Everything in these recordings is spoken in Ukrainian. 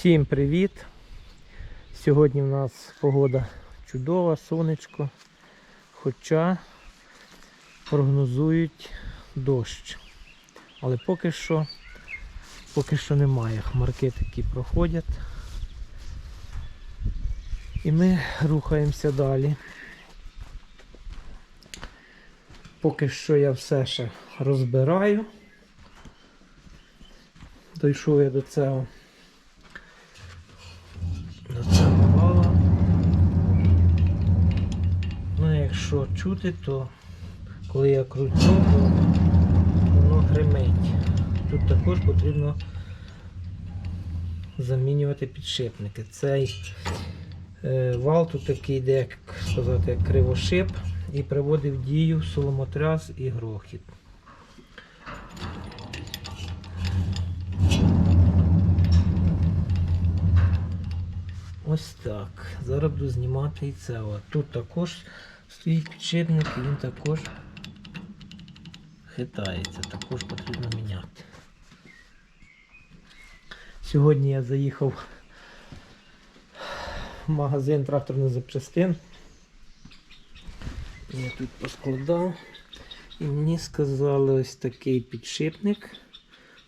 Всім привіт! Сьогодні в нас погода чудова, сонечко, хоча прогнозують дощ. Але поки що, поки що немає. Хмарки такі проходять. І ми рухаємося далі. Поки що я все ще розбираю. Дійшов я до цього якщо чути, то коли я кручу, то воно гримить. Тут також потрібно замінювати підшипники. Цей е, вал тут такий йде, як сказати, кривошип і приводить в дію соломотряс і грохіт. Ось так. Зараз буду знімати і це. Тут також стоїть підшипник і він також хитається, також потрібно міняти. Сьогодні я заїхав в магазин тракторних запчастин. Я тут поскладав. І мені сказали ось такий підшипник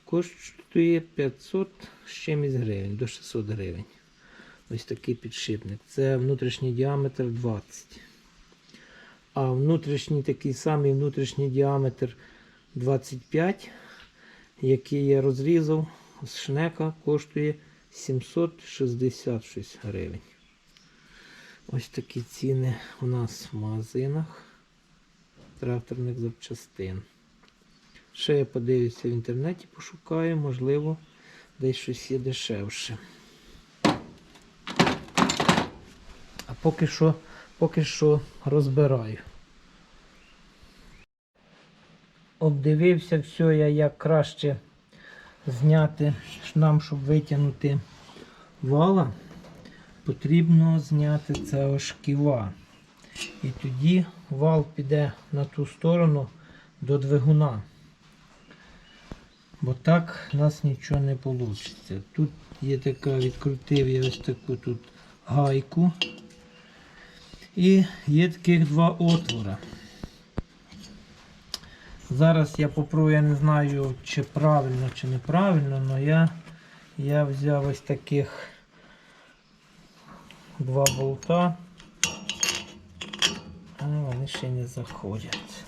коштує 500 з чимось гривень, до 600 гривень. Ось такий підшипник. Це внутрішній діаметр 20. А внутрішній такий самий внутрішній діаметр 25, який я розрізав з шнека, коштує 766 гривень. Ось такі ціни у нас в магазинах тракторних запчастин. Ще я подивлюся в інтернеті, пошукаю, можливо, десь щось є дешевше. А поки що, поки що розбираю. Обдивився все я, як краще зняти нам, щоб витягнути вала, потрібно зняти це шківа. І тоді вал піде на ту сторону до двигуна. Бо так у нас нічого не вийде. Тут є така, відкрутив я ось таку тут гайку. І є таких два отвора. Зараз я попробую, я не знаю, чи правильно, чи неправильно, але я, я взяв ось таких два болта. А вони ще не заходять.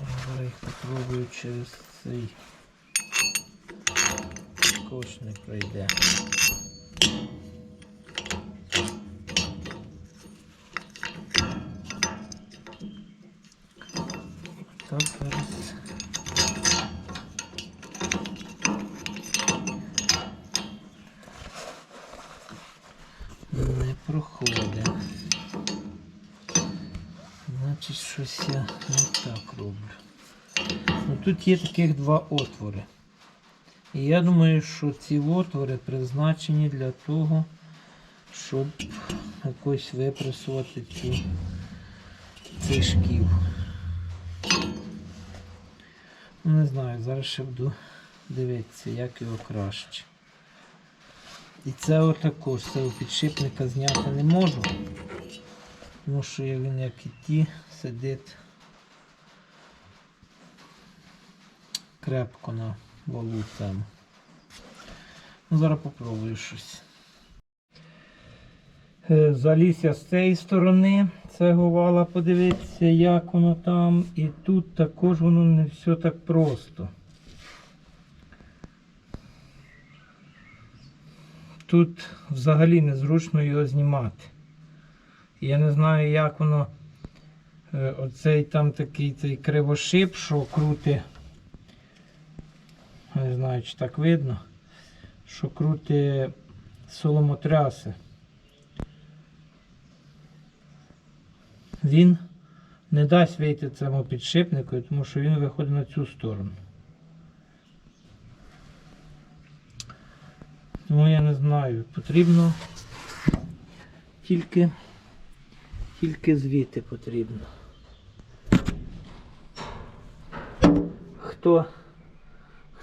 Зараз їх попробую через цей скотч не пройде. Так, зараз. Не проходить. Значить, щось я не так роблю. Ну, тут є таких два отвори. І я думаю, що ці отвори призначені для того, щоб якось випресувати цю, цей шків. Ну, Не знаю, зараз ще буду дивитися, як його краще. І це отакож, цього підшипника зняти не можу. Тому що він, як і ті, сидить крепко на валу там. Ну, зараз попробую щось. Е, Заліз я з цієї сторони цього вала подивитися, як воно там. І тут також воно не все так просто. Тут взагалі незручно його знімати. Я не знаю, як воно е, оцей там такий цей кривошип, що крути. Не знаю, чи так видно, що крути соломотряси. Він не дасть вийти цьому підшипнику, тому що він виходить на цю сторону. Тому я не знаю, потрібно тільки, тільки звідти потрібно. Хто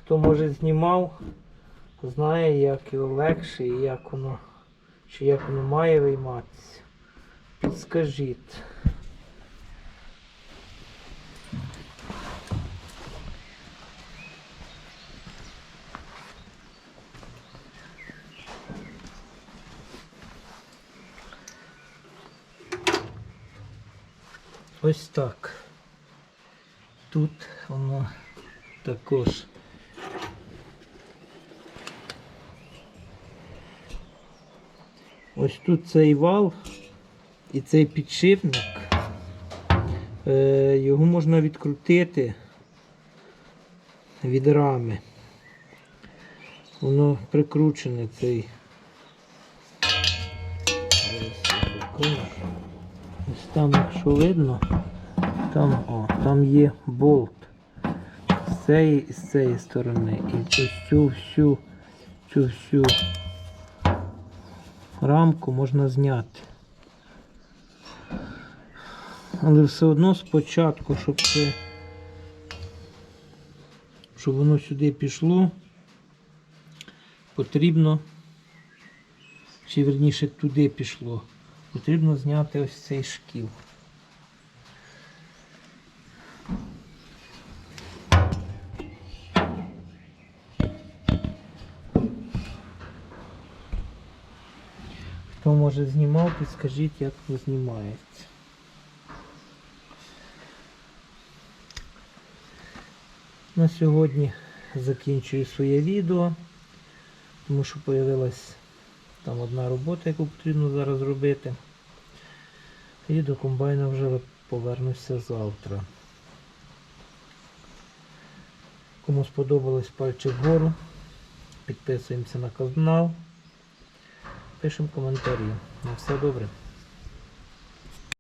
Хто може знімав, знає, як його легше і як воно, чи як воно має вийматися. Підскажіть. Ось так. Тут воно також. Ось тут цей вал і цей підшипник. Е, його можна відкрутити від рами. Воно прикручене цей. Ось там, якщо видно, там, о, там є болт з цієї і з цієї сторони. І цю всю, цю всю рамку можна зняти. Але все одно спочатку, щоб це, щоб воно сюди пішло, потрібно, чи верніше туди пішло, потрібно зняти ось цей шкіл. Хто може знімав, підскажіть, як знімається. На сьогодні закінчую своє відео, тому що з'явилась там одна робота, яку потрібно зараз робити. І до комбайна вже повернуся завтра. Кому сподобалось пальчик вгору, підписуємося на канал, пишемо коментарі. На все добре.